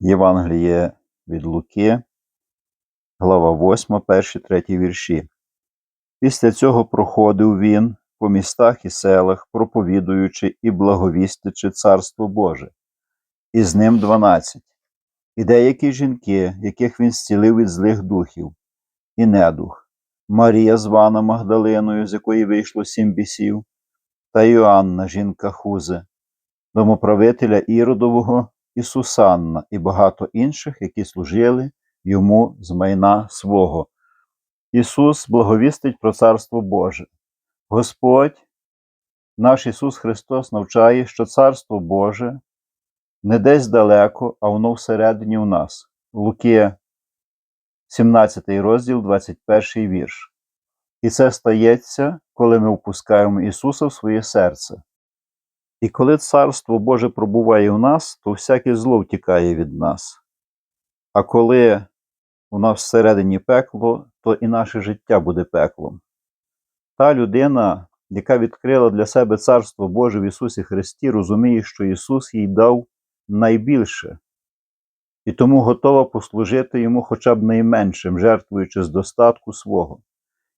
Євангеліє від Луки, глава 8, перші, треті вірші. Після цього проходив він по містах і селах, проповідуючи і благовістячи Царство Боже, і з ним дванадцять, і деякі жінки, яких він зцілив від злих духів, і недух, Марія, звана Магдалиною, з якої вийшло сім бісів, та Йоанна, жінка Хузи, домоправителя Іродового і Сусанна, і багато інших, які служили йому з майна свого. Ісус благовістить про Царство Боже. Господь, наш Ісус Христос, навчає, що Царство Боже не десь далеко, а воно всередині в нас. Луки, 17 розділ, 21 вірш. І це стається, коли ми впускаємо Ісуса в своє серце. І коли Царство Боже пробуває в нас, то всяке зло втікає від нас. А коли у нас всередині пекло, то і наше життя буде пеклом. Та людина, яка відкрила для себе Царство Боже в Ісусі Христі, розуміє, що Ісус їй дав найбільше, і тому готова послужити Йому хоча б найменшим, жертвуючи з достатку свого,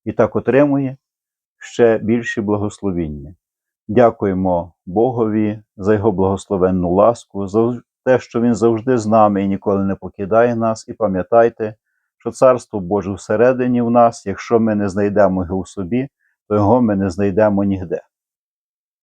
і так отримує ще більші благословіння. Дякуємо Богові за Його благословенну ласку, за те, що Він завжди з нами і ніколи не покидає нас. І пам'ятайте, що Царство Боже всередині в нас, якщо ми не знайдемо його в собі, то його ми не знайдемо нігде.